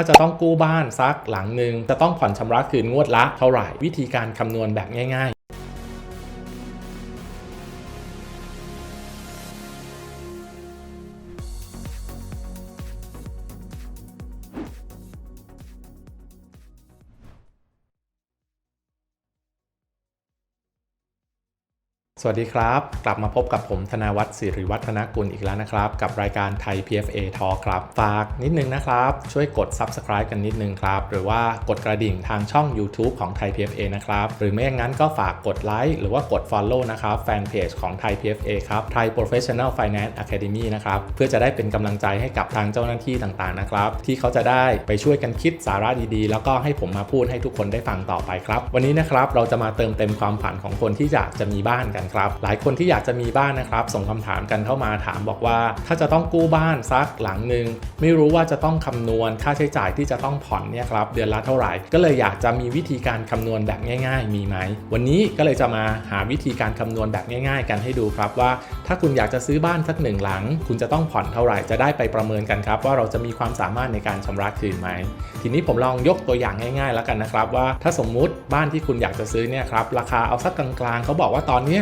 ถ้าจะต้องกู้บ้านซักหลังหนึ่งจะต้องผ่อนชำระคืนงวดละเท่าไหร่วิธีการคำนวณแบบง่าย สวัสดีครับ กลับมาพบกับผมธนาวัฒน์สิริวัฒนกุลอีกแล้วนะครับ กับรายการไทย PFA Talk ครับ ฝากนิดนึงนะครับ ช่วยกด Subscribe กันนิดนึงครับ หรือว่ากดกระดิ่งทางช่อง YouTube ของไทย PFA นะครับ หรือไม่อย่างนั้นก็ฝากกดไลค์หรือว่ากด Follow นะครับแฟนเพจของไทย PFA ครับ Thai Professional Finance Academy นะครับ เพื่อจะได้เป็นกำลังใจให้กับทางเจ้าหน้าที่ต่างๆนะครับ ที่เขาจะได้ไปช่วยกันคิดสาระดีๆ แล้วก็ให้ผมมาพูดให้ทุกคนได้ฟังต่อไปครับ วันนี้นะครับเราจะมาเติมเต็มความฝันของคนที่อยากจะมีบ้านกันครับ หลายคนที่อยากจะมีบ้านนะครับ ส่งคำถามกันเข้ามาถามบอกว่า ถ้าจะต้องกู้บ้านสักหลังหนึ่งไม่รู้ว่าจะต้องคำนวณค่าใช้จ่ายที่จะต้องผ่อนเนี่ยครับเดือนละเท่าไหร่ ก็เลยอยากจะมีวิธีการคำนวณแบบง่าย ๆ มีไหมวันนี้ก็เลยจะมาหาวิธีการคำนวณแบบง่าย ๆ กันให้ดูครับว่า ถ้าคุณอยากจะซื้อบ้านสักหนึ่งหลัง คุณจะต้องผ่อนเท่าไหร่จะได้ไปประเมินกันครับว่าเราจะมีความสามารถในการชำระคืนไหมทีนี้ผมลองยกตัวอย่างง่าย ๆ แล้วกันนะครับว่าถ้าสมมุติบ้านที่คุณอยากจะซื้อเนี่ยครับราคาเอาสักกลางๆเขาบอกว่าตอนนี้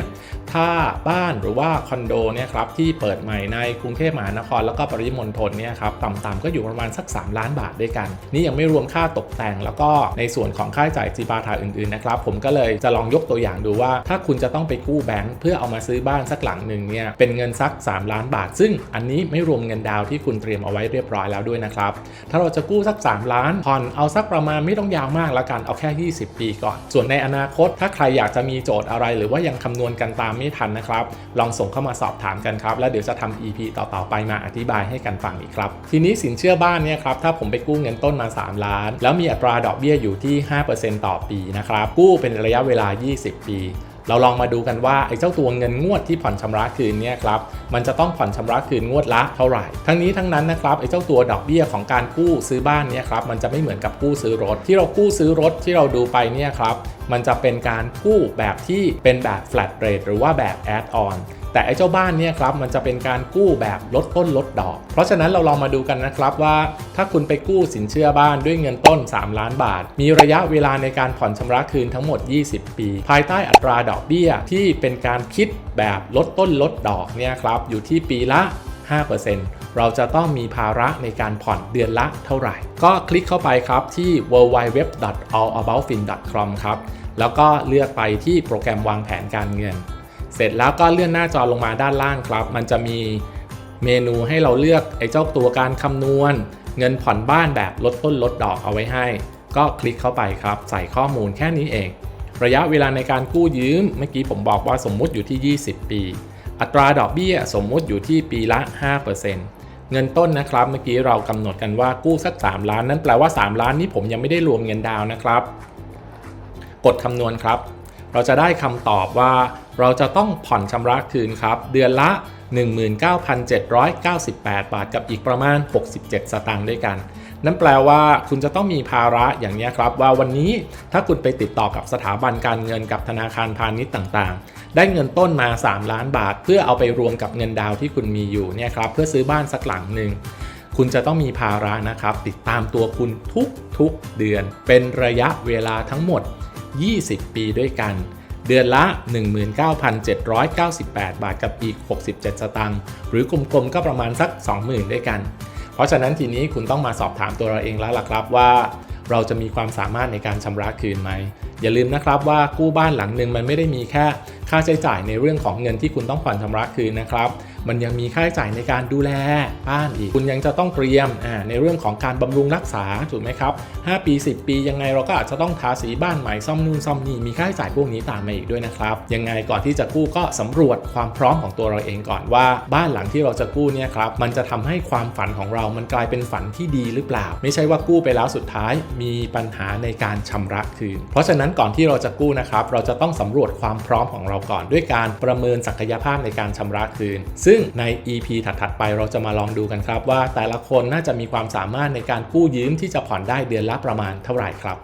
ถ้าบ้านหรือว่าคอนโดเนี่ยครับที่เปิดใหม่ในกรุงเทพมหานครแล้วก็ปริมณฑลเนี่ยครับต่ำๆก็อยู่ประมาณสัก 3 ล้านบาทด้วยกัน นี่ยังไม่รวมค่าตกแต่ง แล้วก็ในส่วนของค่าใช้จ่ายจีปาถาอื่นๆนะครับผมก็เลยจะลองยกตัวอย่างดูว่า ถ้าคุณจะต้องไปกู้แบงค์เพื่อเอามาซื้อบ้านสักหลังหนึ่งเนี่ยเป็นเงินสัก 3 ล้านบาท ซึ่งอันนี้ไม่รวมเงินดาวที่คุณเตรียมเอาไว้เรียบร้อยแล้วด้วยนะครับถ้าเราจะกู้สัก 3 ล้านผ่อนเอาสักประมาณไม่ต้องยาวมากละกันเอาแค่ 20 ปีก่อน ส่วนในอนาคต ถ้าใครอยากจะมีโจทย์อะไรหรือว่ายังคำนวณกันตามไม่ทันนะครับ ลองส่งเข้ามาสอบถามกันครับ แล้วเดี๋ยวจะทำ EP ต่อๆไปมาอธิบายให้กันฟังอีกครับ ทีนี้สินเชื่อบ้านเนี่ยครับ ถ้าผมไปกู้เงินต้นมา 3 ล้าน แล้วมีอัตราดอกเบี้ยอยู่ที่ 5%ต่อปีนะครับ กู้เป็นระยะเวลา 20 ปีเราลองมาดูกันว่าไอ้เจ้าตัวเงินงวดที่ผ่อนชำระคืนเนี่ยครับมันจะต้องผ่อนชำระคืนงวดละเท่าไหร่ ทั้งนี้ทั้งนั้นนะครับไอ้เจ้าตัวดอกเบี้ยของการกู้ซื้อบ้านเนี่ยครับมันจะไม่เหมือนกับกู้ซื้อรถ ที่เรากู้ซื้อรถที่เราดูไปเนี่ยครับ มันจะเป็นการกู้แบบที่เป็นแบบ flat rate หรือว่าแบบ add on แต่ไอ้เจ้าบ้านเนี่ยครับมันจะเป็นการกู้แบบลดต้นลดดอก เพราะฉะนั้นเราลองมาดูกันนะครับว่าถ้าคุณไปกู้สินเชื่อบ้านด้วยเงินต้น 3 ล้านบาท มีระยะเวลาในการผ่อนชำระคืนทั้งหมด 20 ปี ภายใต้อัตราดอกเบี้ยที่เป็นการคิดแบบลดต้นลดดอกเนี่ยครับอยู่ที่ปีละ 5% เราจะต้องมีภาระในการผ่อนเดือนละเท่าไหร่ ก็คลิกเข้าไปครับที่ www.allaboutfin.com ครับแล้วก็เลือกไปที่โปรแกรมวางแผนการเงิน เสร็จแล้วก็เลื่อนหน้าจอลงมาด้านล่างครับ มันจะมีเมนูให้เราเลือกไอ้เจ้าตัวการคำนวณ เงินผ่อนบ้านแบบลดต้นลดดอกเอาไว้ให้ ก็คลิกเข้าไปครับ ใส่ข้อมูลแค่นี้เอง ระยะเวลาในการกู้ยืม เมื่อกี้ผมบอกว่าสมมุติอยู่ที่ 20 ปี อัตราดอกเบี้ยสมมุติอยู่ที่ปีละ 5% เงินต้นนะครับเมื่อกี้เรากำหนดกันว่ากู้สัก 3 ล้าน นั่นแปลว่า 3 ล้านนี้ผมยังไม่ได้รวมเงินดาวนะครับ กดคำนวณครับ เราจะได้คำตอบว่า เราจะต้องผ่อนชำระคืนครับ เดือนละ 19,798 บาทกับอีกประมาณ 67 สตางค์ด้วยกัน นั่นแปลว่าคุณจะต้องมีภาระอย่างนี้ครับ ว่าวันนี้ถ้าคุณไปติดต่อกับสถาบันการเงินกับธนาคารพาณิชย์ต่างๆ ได้เงินต้นมา 3 ล้านบาท เพื่อเอาไปรวมกับเงินดาวที่คุณมีอยู่เนี่ยครับเพื่อซื้อบ้านสักหลังหนึ่งคุณจะต้องมีภาระนะครับ ติดตามตัวคุณทุกทุกเดือน เป็นระยะเวลาทั้งหมด 20 ปีด้วยกัน เดือนละ 19,798 บาทกับอีก 67 สตางค์หรือกลมๆก็ประมาณสัก 20,000 ด้วยกัน เพราะฉะนั้นทีนี้คุณต้องมาสอบถามตัวเราเองแล้วล่ะครับว่าเราจะมีความสามารถในการชำระคืนไหม อย่าลืมนะครับว่ากู้บ้านหลังหนึ่งมันไม่ได้มีแค่ ค่าใช้จ่ายในเรื่องของเงินที่คุณต้องผ่อนชำระคืนนะครับ มันยังมีค่าใช้จ่ายในการดูแลบ้านอีก คุณยังจะต้องเตรียมในเรื่องของการบำรุงรักษาถูกไหมครับ 5 ปี 10 ปียังไงเราก็อาจจะต้องทาสีบ้านใหม่ซ่อมนู่นซ่อมนี่มีค่าใช้จ่ายพวกนี้ตามมาอีกด้วยนะครับ ยังไงก่อนที่จะกู้ก็สำรวจความพร้อมของตัวเราเองก่อนว่า บ้านหลังที่เราจะกู้เนี่ยครับมันจะทำให้ความฝันของเรามันกลายเป็นฝันที่ดีหรือเปล่า ไม่ใช่ว่ากู้ไปแล้วสุดท้ายมีปัญหาในการชำระคืน เพราะฉะนั้นก่อนที่เราจะกู้นะครับเราจะต้องสำรวจความพร้อมของเราก่อนด้วยการประเมินศักยภาพในการชำระคืน ซึ่งใน EP ถัดๆไปเราจะมาลองดูกันครับ ว่าแต่ละคนน่าจะมีความสามารถในการกู้ยืมที่จะผ่อนได้เดือนละประมาณเท่าไหร่ครับ